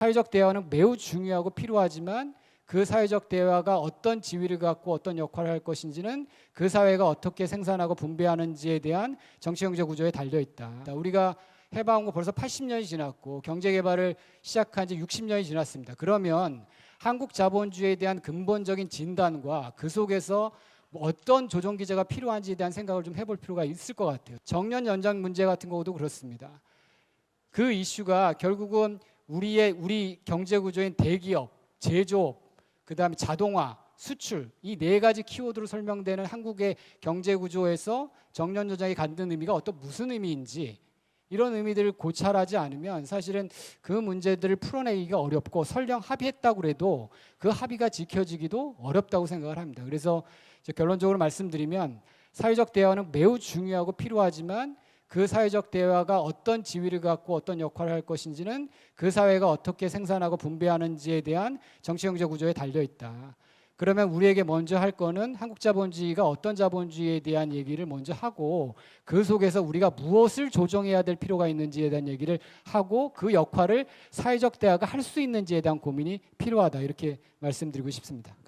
사회적 대화는 매우 중요하고 필요하지만 그 사회적 대화가 어떤 지위를 갖고 어떤 역할을 할 것인지는 그 사회가 어떻게 생산하고 분배하는지에 대한 정치 경제 구조에 달려 있다. 우리가 해봐온 거 벌써 80년이 지났고 경제 개발을 시작한 지 60년이 지났습니다. 그러면 한국 자본주의에 대한 근본적인 진단과 그 속에서 뭐 어떤 조정 기제가 필요한지에 대한 생각을 좀 해볼 필요가 있을 것 같아요. 정년 연장 문제 같은 경우도 그렇습니다. 그 이슈가 결국은 우리의 우리 경제 구조인 대기업, 제조업, 그다음에 자동화, 수출 이 네 가지 키워드로 설명되는 한국의 경제 구조에서 정년 연장이 갖는 의미가 어떤 무슨 의미인지 이런 의미들을 고찰하지 않으면 사실은 그 문제들을 풀어내기가 어렵고 설령 합의했다고 해도 그 합의가 지켜지기도 어렵다고 생각을 합니다. 그래서 결론적으로 말씀드리면 사회적 대화는 매우 중요하고 필요하지만 그 사회적 대화가 어떤 지위를 갖고 어떤 역할을 할 것인지는 그 사회가 어떻게 생산하고 분배하는지에 대한 정치 경제 구조에 달려 있다. 그러면 우리에게 먼저 할 거는 한국 자본주의가 어떤 자본주의에 대한 얘기를 먼저 하고 그 속에서 우리가 무엇을 조정해야 될 필요가 있는지에 대한 얘기를 하고 그 역할을 사회적 대화가 할 수 있는지에 대한 고민이 필요하다 이렇게 말씀드리고 싶습니다.